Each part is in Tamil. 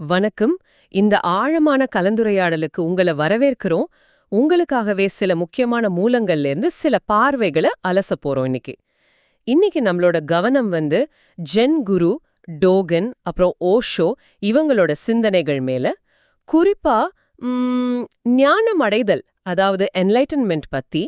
வணக்கம். இந்த ஆழமான கலந்துரையாடலுக்கு உங்களை வரவேற்கிறோம். உங்களுக்காகவே சில முக்கியமான மூலங்கள்ல இருந்து சில பார்வைகளை அலச போறோம் இன்னைக்கு. இன்னைக்கு நம்மளோட கவனம் வந்து ஜென் குரு டோகன் அப்புறம் ஓஷோ இவங்களோட சிந்தனைகள் மேல. குறிப்பா ஞானம் அடைதல் அதாவது என்லைட்டன்மெண்ட் பத்தி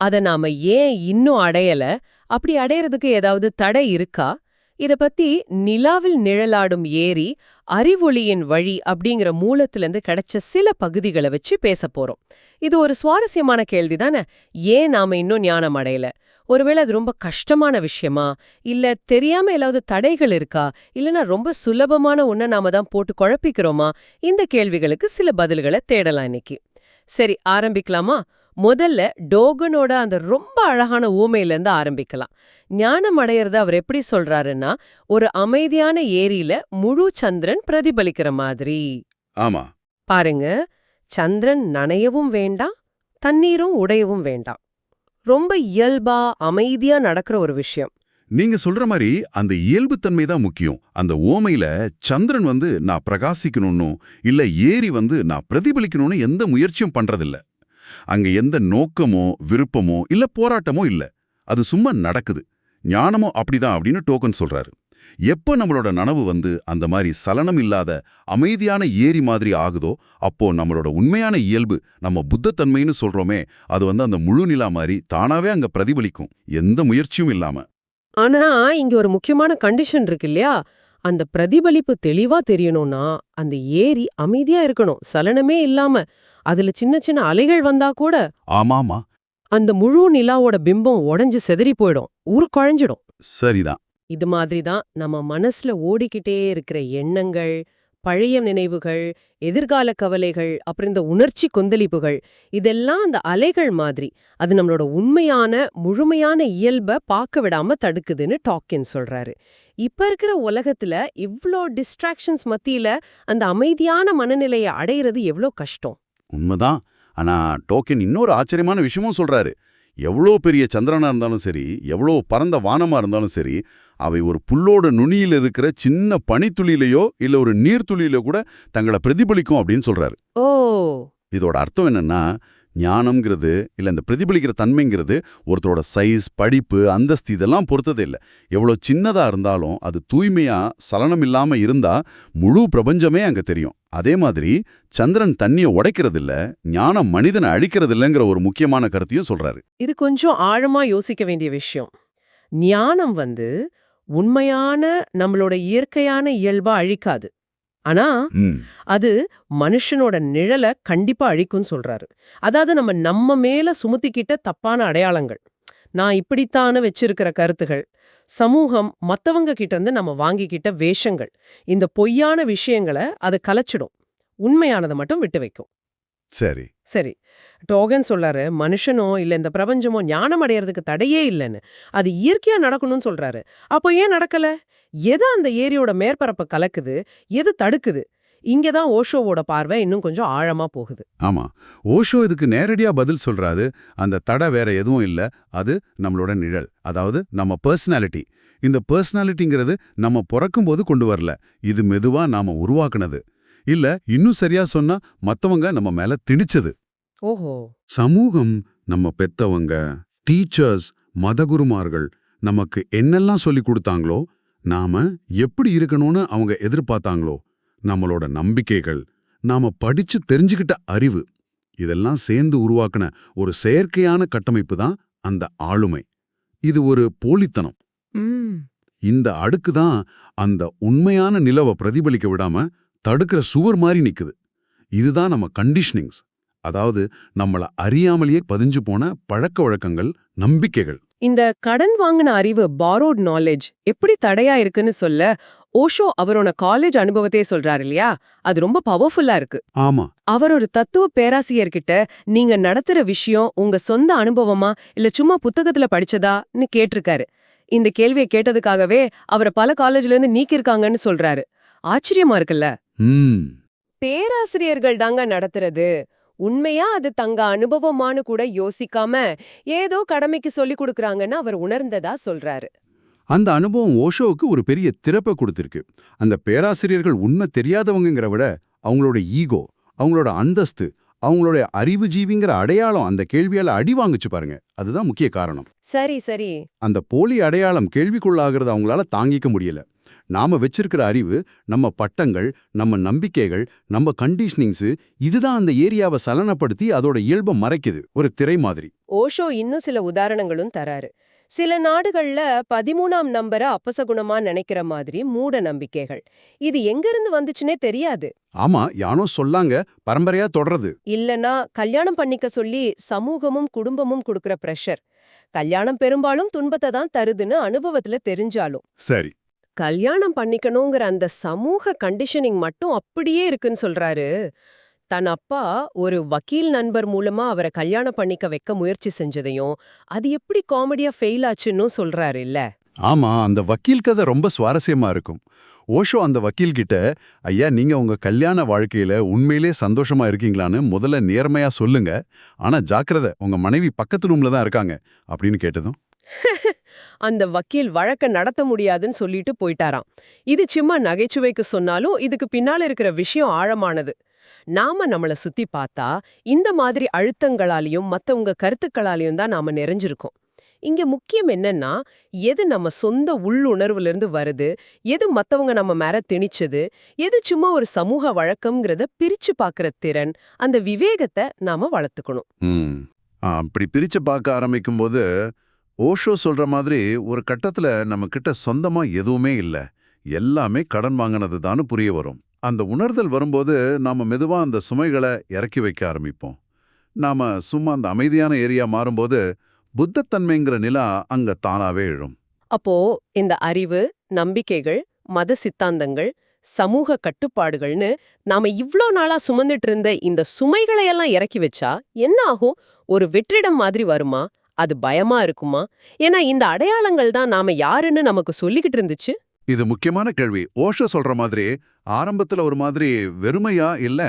அத நாம ஏன் இன்னும் அடையல? அப்படி அடையறதுக்கு ஏதாவது தடை இருக்கா? இத பத்தி நிலாவில் நிழலாடும் ஏரி அறிவொளியின் வழி அப்படிங்கிற மூலத்திலிருந்து கிடைச்ச சில பகுதிகளை வச்சு பேச போறோம். இது ஒரு சுவாரஸ்யமான கேள்வி தானே? ஏன் நாம இன்னும் ஞானம் அடையல? ஒருவேளை அது ரொம்ப கஷ்டமான விஷயமா? இல்ல தெரியாம ஏதாவது தடைகள் இருக்கா? இல்லனா ரொம்ப சுலபமான ஒன்ன நாம தான் போட்டு குழப்பிக்கிறோமா? இந்த கேள்விகளுக்கு சில பதில்களை தேடலாம் இன்னைக்கு. சரி ஆரம்பிக்கலாமா? முதல்ல டோகனோட அந்த ரொம்ப அழகான ஊமையில இருந்து ஆரம்பிக்கலாம். ஞானம் அடையறத அவர் எப்படி சொல்றாருன்னா ஒரு அமைதியான ஏரியில முழு சந்திரன் பிரதிபலிக்கிற மாதிரி. ஆமா. பாருங்க சந்திரன் நனையவும் வேண்டாம் தண்ணீரும் உடையவும் வேண்டாம். ரொம்ப இயல்பா அமைதியா நடக்கிற ஒரு விஷயம். நீங்க சொல்ற மாதிரி அந்த இயல்புத்தன்மை தான் முக்கியம். அந்த ஓமையில சந்திரன் வந்து நான் பிரகாசிக்கணும்னு இல்ல ஏரி வந்து நான் பிரதிபலிக்கணும்னு எந்த முயற்சியும் பண்றதில்ல. அங்க எந்த நோக்கமோ விருப்பமோ இல்ல போராட்டமோ இல்ல. அது சும்மா நடக்குது. ஞானமோ அப்படிதான் அப்படின்னு டோக்கன் சொல்றாரு. எப்ப நம்மளோட நனவு வந்து அந்த மாதிரி சலனம் இல்லாத அமைதியான ஏரி மாதிரி ஆகுதோ அப்போ நம்மளோட உண்மையான இயல்பு நம்ம புத்தத்தன்மைன்னு சொல்றோமே அது வந்து அந்த முழு நிலா மாதிரி தானாவே அங்க பிரதிபலிக்கும். எந்த முயற்சியும் இல்லாம. ஆனா இங்க ஒரு முக்கியமான கண்டிஷன் இருக்கு இல்லையா? அந்த பிரதிபலிப்பு தெளிவா தெரியணும்னா அந்த ஏரி அமைதியா இருக்கணும். சலனமே இல்லாம. அதுல சின்ன சின்ன அலைகள் வந்தா கூட ஆமாமா. அந்த முழு நிலாவோட பிம்பம் உடைஞ்சு செதறி போயிடும். உருக்குழஞ்சிடும் சரிதான். இது மாதிரி தான் நம்ம மனசுல ஓடிக்கிட்டே இருக்கிற எண்ணங்கள் பழைய நினைவுகள் எதிர்கால கவலைகள் அப்புறம் இந்த உணர்ச்சி கொந்தளிப்புகள் இதெல்லாம் அந்த அலைகள் மாதிரி அது நம்மளோட உண்மையான முழுமையான இயல்பை பார்க்க விடாம தடுக்குதுன்னு டாக்கின் சொல்றாரு. இப்ப இருக்கிற உலகத்துல இவ்ளோ டிஸ்ட்ராக்ஷன்ஸ் மத்தியில அந்த அமைதியான மனநிலையை அடையிறது எவ்ளோ கஷ்டம்? உண்மைதான். ஆனா டோக்கன் இன்னொரு ஆச்சரியமான விஷயமும் சொல்றாரு. எவ்வளோ பெரிய சந்திரனா இருந்தாலும் சரி எவ்வளோ பரந்த வானமா இருந்தாலும் சரி அவை ஒரு புல்லோட நுனியில இருக்கிற சின்ன பனித்துளியிலையோ இல்ல ஒரு நீர்த்துளியிலோ கூட தங்களை பிரதிபலிக்கும் அப்படின்னு சொல்றாரு. ஓ! இதோட அர்த்தம் என்னன்னா ஞானம்ங்கிறது இல்ல இந்த பிரதிபலிக்கிற தன்மைங்கிறது ஒருத்தரோட சைஸ் படிப்பு அந்தஸ்து இதெல்லாம் பொறுத்தது இல்ல. எவ்வளோ சின்னதா இருந்தாலும் அது தூய்மையா சலனம் இல்லாமல் இருந்தா முழு பிரபஞ்சமே அங்க தெரியும். அதே மாதிரி சந்திரன் தண்ணியை உடைக்கிறதில்ல ஞானம் மனிதனை அழிக்கிறது இல்லைங்கிற ஒரு முக்கியமான கருத்தையும் சொல்றாரு. இது கொஞ்சம் ஆழமா யோசிக்க வேண்டிய விஷயம். ஞானம் வந்து உண்மையான நம்மளோட இயற்கையான இயல்பா அழிக்காது. ஆனா அது மனுஷனோட நிழலை கண்டிப்பா அழிக்கும்னு சொல்றாரு. அதாவது நம்ம நம்ம மேல சுமத்திக்கிட்ட தப்பான அடையாளங்கள். நான் இப்படித்தான வச்சிருக்கிற கருத்துகள். சமூகம் மத்தவங்க கிட்ட இருந்து நம்ம வாங்கிக்கிட்ட வேஷங்கள். இந்த பொய்யான விஷயங்களை அது கலைச்சிடும். உண்மையானதை மட்டும் விட்டு வைக்கும். சரி. சரி. டோகன் சொல்றாரு மனுஷனோ இல்ல இந்த பிரபஞ்சமோ ஞானம் அடையறதுக்கு தடையே இல்லைன்னு. அது இயற்கையா நடக்கணும்னு சொல்றாரு. அப்போ ஏன் நடக்கல? எது அந்த ஏரியோட மேற்பரப்பை கலக்குது? எது தடுக்குது? இங்கதான் ஓஷோவோட பார்வை இன்னும் கொஞ்சம் ஆழமா போகுது. ஆமா. ஓஷோ இதுக்கு நேரடியா பதில் சொல்றாரு. அந்த தடை வேற எதுவும் இல்ல. அது நம்மளோட நிழல். அதாவது நம்ம பர்சனாலிட்டி இந்த பர்சனாலிட்டிங்கிறது நம்ம பிறக்கும்போது கொண்டு வரல. இது மெதுவா நாம உருவாக்குனது. இல்ல இன்னும் சரியா சொன்னா மத்தவங்க நம்ம மேல திணிச்சது. ஓஹோ. சமூகம் நம்ம பெத்தவங்க டீச்சர்ஸ் மதகுருமார்கள் நமக்கு என்னெல்லாம் சொல்லி கொடுத்தாங்களோ நாம எப்படி இருக்கணும்னு அவங்க எதிர்பார்த்தாங்களோ நம்மளோட நம்பிக்கைகள் நாம படிச்சு தெரிஞ்சுக்கிட்ட அறிவு இதெல்லாம் சேர்ந்து உருவாக்குன ஒரு செயற்கையான கட்டமைப்பு தான் அந்த ஆளுமை. இது ஒரு போலித்தனம். இந்த அடுக்கு தான் அந்த உண்மையான நிலவை பிரதிபலிக்க விடாம தடுக்கிற சுவர் மாதிரி நிக்குது. இதுதான் நம்ம கண்டிஷனிங்ஸ் அதாவது நம்மள அறியாமலேயே பதிஞ்சு போன பழக்க வழக்கங்கள் நம்பிக்கைகள். இந்த கடன் வாங்கின அறிவு பாரோட் நாலேஜ் எப்படி தடையா இருக்குன்னு சொல்ல ஓஷோ அவரோட காலேஜ் அனுபவத்தையே சொல்றாரு இல்லையா? அது ரொம்ப பவர்ஃபுல்லா இருக்கு. ஆமா. அவர் ஒரு தத்துவ பேராசிரியர்கிட்ட நீங்க நடத்துற விஷயம் உங்க சொந்த அனுபவமா இல்ல சும்மா புத்தகத்துல படிச்சதான்னு கேட்டிருக்காரு. இந்த கேள்வியை கேட்டதுக்காகவே அவரை பல காலேஜ்ல இருந்து நீக்கிருக்காங்கன்னு சொல்றாரு. ஆச்சரியமா இருக்குல்ல? பேராசிரியர்கள் தாங்க நடத்துறது. உண்மையா அது தங்க அனுபவமானு கூட யோசிக்காம ஏதோ கடமைக்கு சொல்லி கொடுக்கறாங்கன்னு அவர் உணர்ந்ததா சொல்றாரு. அந்த அனுபவம் ஓஷோவுக்கு ஒரு பெரிய திறப்பை கொடுத்திருக்கு. அந்த பேராசிரியர்கள் உண்மை தெரியாதவங்கங்கிற விட அவங்களோட ஈகோ அவங்களோட அந்தஸ்து அவங்களோட அறிவு ஜீவிங்கிற அடையாளம் அந்த கேள்வியால அடி வாங்குச்சு பாருங்க. அதுதான் முக்கிய காரணம். சரி சரி. அந்த போலி அடையாளம் கேள்விக்குள்ளாகிறது அவங்களால தாங்கிக்க முடியல. நாம வச்சிருக்கிற அறிவு நம்ம பட்டங்கள் நம்ம நம்பிக்கைகள் நம்ம கண்டிஷனிங்ஸு இதுதான் அந்த ஏரியாவை சலனப்படுத்தி அதோட இயல்பை மறைக்குது. ஒரு திரை மாதிரி. ஓஷோ இன்னும் சில உதாரணங்களும் தராரு. சில நாடுகள்ல பதிமூணாம் நம்பரை அபசகுணமா நினைக்கிற மாதிரி மூட நம்பிக்கைகள். இது எங்கிருந்து வந்துச்சுனே தெரியாது. ஆமா யானோ சொல்லாங்க பரம்பரையா தொடருது இல்லனா கல்யாணம் பண்ணிக்க சொல்லி சமூகமும் குடும்பமும் கொடுக்கற பிரஷர் கல்யாணம் பெரும்பாலும் துன்பத்தை தான் தருதுன்னு அனுபவத்துல தெரிஞ்சாலும். சரி. கல்யாணம் பண்ணிக்கணுங்கிற அந்த சமூக கண்டிஷனிங் மட்டும் அப்படியே இருக்குன்னு சொல்றாரு. தன் அப்பா ஒரு வக்கீல் நண்பர் மூலமா அவரை கல்யாணம் பண்ணிக்க வைக்க முயற்சி செஞ்சதையும் அது எப்படி காமெடியா ஃபெயில் ஆச்சுன்னு சொல்றாரு இல்ல? ஆமா அந்த வக்கீல் கதை ரொம்ப சுவாரஸ்யமா இருக்கும். ஓஷோ அந்த வக்கீல் கிட்ட ஐயா நீங்க உங்க கல்யாண வாழ்க்கையில உண்மையிலே சந்தோஷமா இருக்கீங்களான்னு முதல்ல நேர்மையா சொல்லுங்க. ஆனா ஜாக்கிரதை உங்க மனைவி பக்கத்து ரூம்ல தான் இருக்காங்க. அப்படின்னு கேட்டதும் அந்த வக்கீல் வழக்க நடத்த முடியாதுன்னு சொல்லிட்டு போயிட்டாராம். இது சும்மா நகைச்சுவைக்கு சொன்னாலும் இதுக்கு பின்னால இருக்கிற விஷயம் ஆழமானது. நாம நம்மள சுத்தி பார்த்தா இந்த மாதிரி அழுத்தங்களாலையும் மத்தவங்க கருத்துக்களாலையும் தான் நாம நிறைஞ்சிருக்கோம். இங்க முக்கியம் என்னன்னா எது நம்ம சொந்த உள்ளுணர்வுல இருந்து வருது எது மத்தவங்க நம்ம மேல திணிச்சது எது சும்மா ஒரு சமூக வழக்கம்ங்கிறத பிரிச்சு பாக்குற திறன் அந்த விவேகத்தை நாம வளர்த்துக்கணும். அப்படி பிரிச்சு பார்க்க ஆரம்பிக்கும் போது ஓஷோ சொல்ற மாதிரி ஒரு கட்டத்துல நம்ம கிட்ட சொந்தமா எதுவுமே இல்ல. எல்லாமே கடன் வாங்கினது தானு புரிய வரும். அந்த உணர்தல் வரும்போது நாம மெதுவா அந்த சுமைகளை இறக்கி வைக்க ஆரம்பிப்போம். நாம சும்மா அந்த அமைதியான ஏரியா மாறும்போது புத்தத்தன்மைங்கிற நிலா அங்க தானாவே எழும். அப்போ இந்த அறிவு நம்பிக்கைகள் மத சித்தாந்தங்கள் சமூக கட்டுப்பாடுகள்னு நாம இவ்ளோ நாளா சுமந்துட்டு இருந்த இந்த சுமைகளையெல்லாம் இறக்கி வச்சா என்ன ஆகும்? ஒரு வெற்றிடம் மாதிரி வருமா? அது பயமா இருக்குமா? ஏன்னா இந்த அடையாளங்கள் தான் நாம யாருன்னு நமக்கு சொல்லிக்கிட்டு இருந்துச்சு. இது முக்கியமான கேள்வி. ஓஷோ சொல்ற மாதிரி ஆரம்பத்துல ஒரு மாதிரி வெறுமையா இல்ல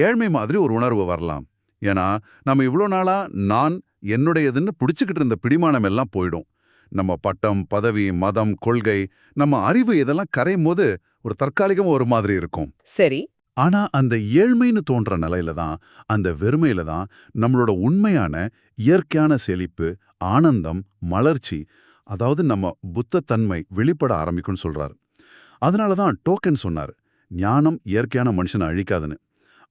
ஏழ்மை மாதிரி ஒரு உணர்வு வரலாம். ஏன்னா நம்ம இவ்ளோ நாளா நான் என்னுடையதுன்னு பிடிச்சுக்கிட்டு இருந்த பிடிமானம் எல்லாம் போயிடும். நம்ம பட்டம் பதவி மதம் கொள்கை நம்ம அறிவு இதெல்லாம் கரையும் போது ஒரு தற்காலிகம் ஒரு மாதிரி இருக்கும். சரி. ஆனா அந்த ஏழ்மைன்னு தோன்ற நிலையில தான் அந்த வெறுமையில தான் நம்மளோட உண்மையான இயற்கையான செழிப்பு ஆனந்தம் மலர்ச்சி அதாவது நம்ம புத்தத்தன்மை வெளிப்பட ஆரம்பிக்கும்னு சொல்றாரு. அதனால தான் டோக்கன் சொன்னார் ஞானம் இயற்கையான மனுஷனை அழிக்காதுன்னு.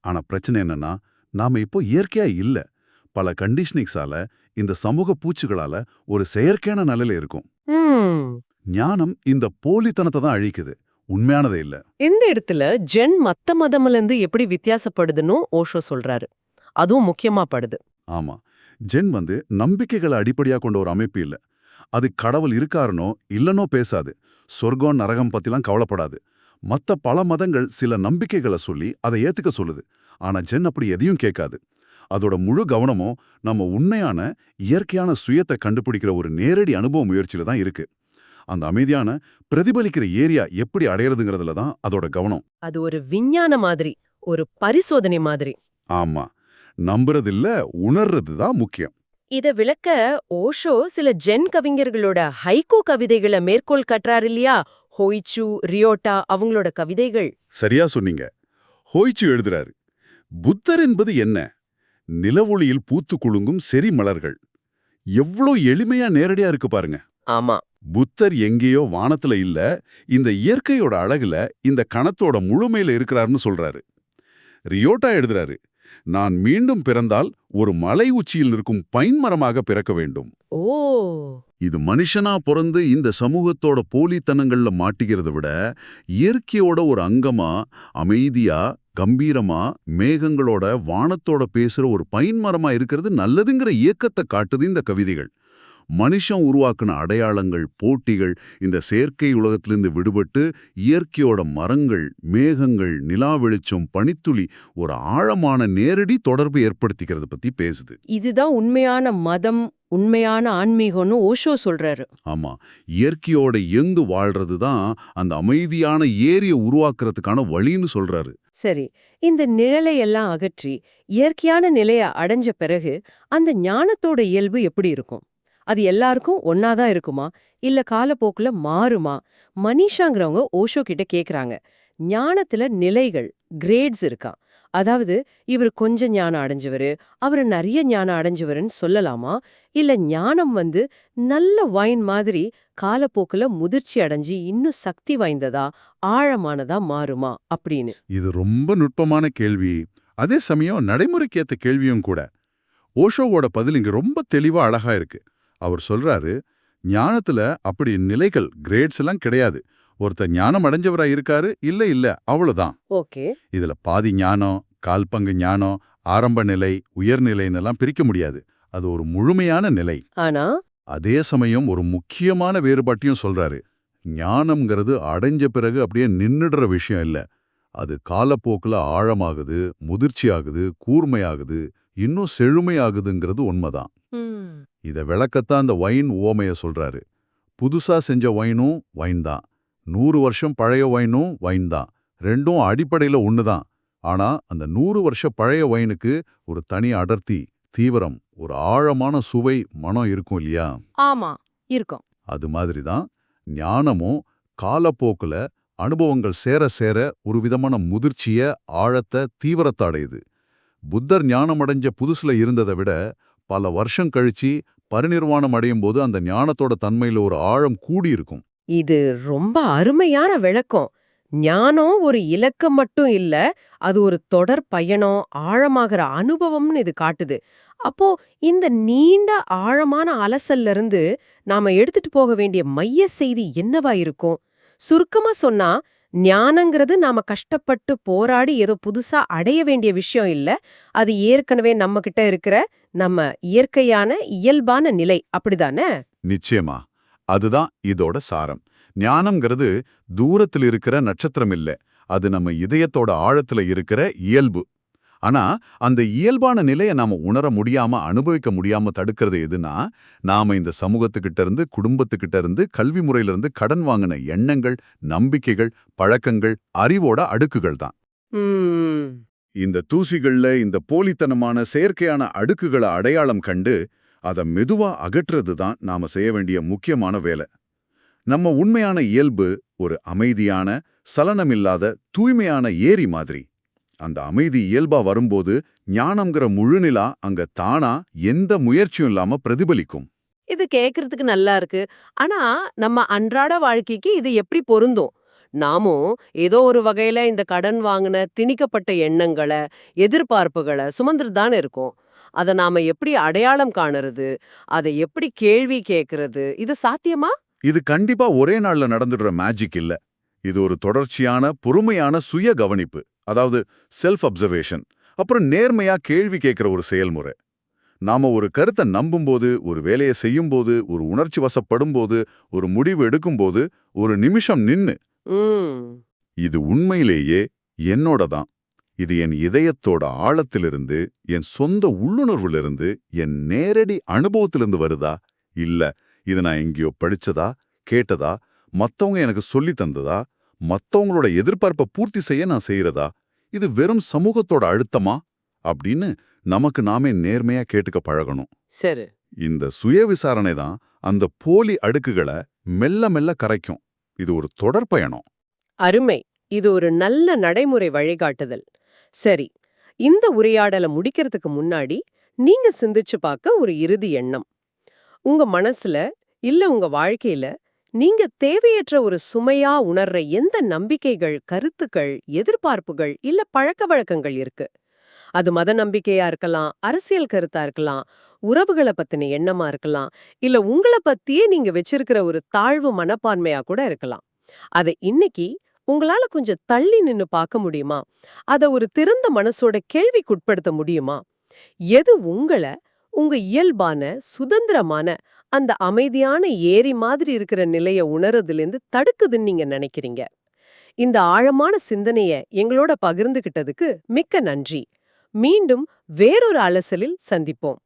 ஆனா பிரச்சனை என்னன்னா நாம இப்போ இயற்கையா இல்ல. பல கண்டிஷனிங்ஸால இந்த சமூக பூச்சிகளால ஒரு செயற்கையான நிலையில இருக்கும். ஞானம் இந்த போலித்தனத்தை தான் அழிக்குது. உண்மையானதே இல்ல. இந்த இடத்துல ஜென் மத்த மதம்ல இருந்து எப்படி வித்தியாசப்படுதுன்னு ஓஷோ சொல்றாரு. அதுவும் முக்கியமா படுது. ஆமா. ஜென் வந்து நம்பிக்கைகளை அடிப்படையா கொண்ட ஒரு அமைப்பு இல்ல. அது கடவுள் இருக்காருனோ இல்லனோ பேசாது. சொர்க்கம் நரகம் பத்திலாம் கவலைப்படாது. மத்த பல மதங்கள் சில நம்பிக்கைகளை சொல்லி அதை ஏத்துக்க சொல்லுது. ஆனா ஜென் அப்படி எதையும் கேட்காது. அதோட முழு கவனமும் நம்ம உண்மையான இயற்கையான சுயத்தை கண்டுபிடிக்கிற ஒரு நேரடி அனுபவ முயற்சியில தான் இருக்கு. அந்த அமைதியான பிரதிபலிக்கிற ஏரியா எப்படி அடையறதுங்கிறதுல தான் அதோட கவனம். அது ஒரு விஞ்ஞான மாதிரி ஒரு பரிசோதனை மாதிரி. ஆமா. நம்புறதில்ல உணர்றது தான் முக்கியம். இத விளக்க ஓஷோ சில ஜென் கவிஞர்களோட ஹைக்கூ கவிதைகளை மேற்கோள் கட்டுறாரு இல்லையா? ஹோய்ச்சு ரியோட்டா அவங்களோட கவிதைகள். சரியா சொன்னீங்க. ஹோய்ச்சு எழுதுறாரு புத்தர் என்பது என்ன? நிலவொளியில் பூத்து குலுங்கும் செரி மலர்கள் எவ்வளோ எளிமையா நேரடியா இருக்கு பாருங்க. ஆமா. புத்தர் எங்கேயோ வானத்துல இல்ல இந்த இயற்கையோட அழகுல இந்த கணத்தோட முழுமையில இருக்கிறாருன்னு சொல்றாரு. ரியோட்டா எழுதுறாரு நான் மீண்டும் பிறந்தால் ஒரு மலை உச்சியில் இருக்கும் பைன் மரமாக பிறக்க வேண்டும். ஓ! இது மனுஷனா பிறந்து இந்த சமூகத்தோட போலித்தனங்கள்ல மாட்டிக்கிறத விட இயற்கையோட ஒரு அங்கமா அமைதியா கம்பீரமா மேகங்களோட வானத்தோட பேசுற ஒரு பைன் மரமா இருக்கிறது நல்லதுங்கிற இயக்கத்தை காட்டுது இந்த கவிதைகள். மனுஷன் உருவாக்குன அடையாளங்கள் போட்டிகள் இந்த செயற்கை உலகத்திலிருந்து விடுபட்டு இயற்கையோட மரங்கள் மேகங்கள் நிலா வெளிச்சம் பனித்துளி ஒரு ஆழமான நேரடி தொடர்பு ஏற்படுத்திக்கிறது பத்தி பேசுது. இதுதான் உண்மையான மதம் உண்மையான ஆன்மீகம்னு ஓஷோ சொல்றாரு. ஆமா இயற்கையோட எங்கு வாழ்றது தான் அந்த அமைதியான ஏரிய உருவாக்குறதுக்கான வழின்னு சொல்றாரு. சரி இந்த நிழலை எல்லாம் அகற்றி இயற்கையான நிலைய அடைஞ்ச பிறகு அந்த ஞானத்தோட இயல்பு எப்படி இருக்கும்? அது எல்லாருக்கும் ஒன்னாதான் இருக்குமா? இல்ல காலப்போக்குல மாறுமா? மனிஷாங்கிறவங்க ஓஷோ கிட்ட கேக்குறாங்க. ஞானத்துல நிலைகள் கிரேட்ஸ் இருக்கான் அதாவது இவர் கொஞ்ச ஞானம் அடைஞ்சவரு அவரு நிறைய ஞானம் அடைஞ்சவருன்னு சொல்லலாமா? இல்ல ஞானம் வந்து நல்ல வைன் மாதிரி காலப்போக்குல முதிர்ச்சி அடைஞ்சு இன்னும் சக்தி வாய்ந்ததா? ஆழமானதா மாறுமா? அப்படின்னு. இது ரொம்ப நுட்பமான கேள்வி. அதே சமயம் நடைமுறைக்கேத்த கேள்வியும் கூட. ஓஷோவோட பதில் இங்க ரொம்ப தெளிவா அழகா இருக்கு. அவர் சொல்றாரு ஞானத்துல அப்படி நிலைகள் கிரேட்ஸ் எல்லாம் கிடையாது. ஒருத்தர் ஞானம் அடைஞ்சவரா இருக்காரு இல்ல இல்ல அவ்வளவுதான். ஓகே. இதுல பாதி ஞானம் கால்பங்கு ஞானம் ஆரம்ப நிலை உயர்நிலைன்னு எல்லாம் பிரிக்க முடியாது. அது ஒரு முழுமையான நிலை. ஆனா? அதே சமயம் ஒரு முக்கியமான வேறுபாட்டையும் சொல்றாரு. ஞானம்ங்கிறது அடைஞ்ச பிறகு அப்படியே நின்னுடுற விஷயம் இல்ல. அது காலப்போக்குல ஆழமாகுது முதிர்ச்சியாகுது கூர்மையாகுது இன்னும் செழுமையாகுதுங்கிறது உண்மைதான். இத விளக்கத்தான் அந்த வைன் ஓமைய சொல்றாரு. புதுசா செஞ்ச வைனும் வைன் தான். நூறு வருஷம் பழைய வைனும் வைன் தான். ரெண்டும் அடிப்படையில ஒண்ணுதான் ஆனா அந்த நூறு வருஷ பழைய வைனுக்கு ஒரு தனி அடர்த்தி தீவிரம் ஒரு ஆழமான சுவை மனம் இருக்கும் இல்லையா? ஆமா இருக்கும். அது மாதிரி தான் ஞானமும் காலப்போக்குல அனுபவங்கள் சேர சேர ஒரு விதமான முதிர்ச்சிய ஆழத்தை தீவிரத்தை அடையுது புத்தர் ஞானம் அடைஞ்ச புதுசுல இருந்ததை விட பல வருஷம் கழிச்சு பரிநிர்வாணம் அடையும் போது அந்த ஞானத்தோட தன்மையில ஒரு ஆழம் கூடி இருக்கும் இது ரொம்ப அருமையான விளக்கம். ஞானம் ஒரு இலக்கம் மட்டும் இல்ல அது ஒரு தொடர் பயணம் ஆழமாகிற அனுபவம்னு இது காட்டுது. அப்போ இந்த நீண்ட ஆழமான அலசல்ல இருந்து நாம எடுத்துட்டு போக வேண்டிய மைய செய்தி என்னவா இருக்கும்? சுருக்கமா சொன்னா ஞானங்கிறது நாம கஷ்டப்பட்டு போராடி ஏதோ புதுசா அடைய வேண்டிய விஷயம் இல்ல அது ஏற்கனவே நம்ம கிட்ட இருக்கிற நம்ம இயற்கையான இயல்பான நிலை அப்படிதானே? நிச்சயமா. அதுதான் இதோட சாரம். ஞானம்ங்கிறது தூரத்தில் இருக்கிற நட்சத்திரம் இல்ல. அது நம்ம இதயத்தோட ஆழத்துல இருக்கிற இயல்பு. ஆனா அந்த இயல்பான நிலையை நாம உணர முடியாம அனுபவிக்க முடியாம தடுக்கிறது எதுனா நாம இந்த சமூகத்துக்கிட்ட இருந்து குடும்பத்துக்கிட்ட இருந்து கல்வி முறையில இருந்து கடன் வாங்கின எண்ணங்கள் நம்பிக்கைகள் பழக்கங்கள் அறிவோட அடுக்குகள் தான். இந்த தூசிகள்ல இந்த போலித்தனமான செயற்கையான அடுக்குகளை அடையாளம் கண்டு அதை மெதுவா அகற்றுறது தான் நாம செய்ய வேண்டிய முக்கியமான வேலை. நம்ம உண்மையான இயல்பு ஒரு அமைதியான சலனமில்லாத தூய்மையான ஏரி மாதிரி. அந்த அமைதி இயல்பா வரும்போது ஞானம்ங்கிற முழுநிலா அங்க தானா எந்த முயற்சியும் இல்லாம பிரதிபலிக்கும். இது கேட்கறதுக்கு நல்லா இருக்கு. ஆனா நம்ம அன்றாட வாழ்க்கைக்கு இது எப்படி பொருந்தும்? நாமும் ஏதோ ஒரு வகையில இந்த கடன் வாங்கின திணிக்கப்பட்ட எண்ணங்களை எதிர்பார்ப்புகளை சுமந்துட்டு தானே இருக்கோம். அதை நாம எப்படி அடையாளம் காணுறது? அதை எப்படி கேள்வி கேட்கறது இது சாத்தியமா? இது கண்டிப்பா ஒரே நாள்ல நடந்துடுற மேஜிக் இல்ல. இது ஒரு தொடர்ச்சியான பொறுமையான சுய கவனிப்பு அதாவது செல்ஃப் அப்சர்வேஷன் அப்புறம் நேர்மையா கேள்வி கேட்கிற ஒரு செயல்முறை. நாம ஒரு கருத்தை நம்பும்போது ஒரு வேலையை செய்யும்போது ஒரு உணர்ச்சி வசப்படும்போது ஒரு முடிவு எடுக்கும்போது ஒரு நிமிஷம் நின்னு இது உண்மையிலேயே என்னோட தான் இது என் இதயத்தோட ஆழத்திலிருந்து என் சொந்த உள்ளுணர்விலிருந்து என் நேரடி அனுபவத்திலிருந்து வருதா? இல்ல இது நான் எங்கேயோ படிச்சதா? கேட்டதா? மத்தவங்க எனக்கு சொல்லி தந்ததா? மத்தவங்களோட எதிர்பார்ப்பை பூர்த்தி செய்ய நான் செய்யறதா? இது வெறும் சமூகத்தோட அழுத்தமா? அப்படின்னு நமக்கு நாமே நேர்மையா கேட்டுக்க பழகணும். சரி. இந்த சுய விசாரணை தான் அந்த போலி அடுக்குகளை மெல்ல மெல்ல கரைக்கும். இது ஒரு தொடர் பயணம். அருமை. இது ஒரு நல்ல நடைமுறை வழிகாட்டுதல். சரி இந்த உரையாடலை முடிக்கிறதுக்கு முன்னாடி நீங்க சிந்திச்சு பார்க்க ஒரு இறுதி எண்ணம். உங்க மனசுல இல்ல உங்க வாழ்க்கையில நீங்க தேவையற்ற ஒரு சுமையா உணர்ற எந்த நம்பிக்கைகள் கருத்துக்கள் எதிர்பார்ப்புகள் இல்ல பழக்க வழக்கங்கள் இருக்கு? அது மத நம்பிக்கையா இருக்கலாம் அரசியல் கருத்தா இருக்கலாம் உறவுகளை பத்தின எண்ணமா இருக்கலாம். இல்ல உங்களை பத்தியே நீங்க வச்சிருக்கிற ஒரு தாழ்வு மனப்பான்மையா கூட இருக்கலாம். அதை இன்னைக்கு உங்களால கொஞ்சம் தள்ளி நின்னு பார்க்க முடியுமா? அத ஒரு திறந்த மனசோட கேள்விக்குட்படுத்த முடியுமா? எது உங்கள உங்க இயல்பான சுதந்திரமான அந்த அமைதியான ஏரி மாதிரி இருக்கிற நிலைய உணரதுலேருந்து தடுக்குதுன்னு நீங்க நினைக்கிறீங்க? இந்த ஆழமான சிந்தனைய எங்களோட பகிர்ந்துகிட்டதுக்கு மிக்க நன்றி. மீண்டும் வேறொரு அலசலில் சந்திப்போம்.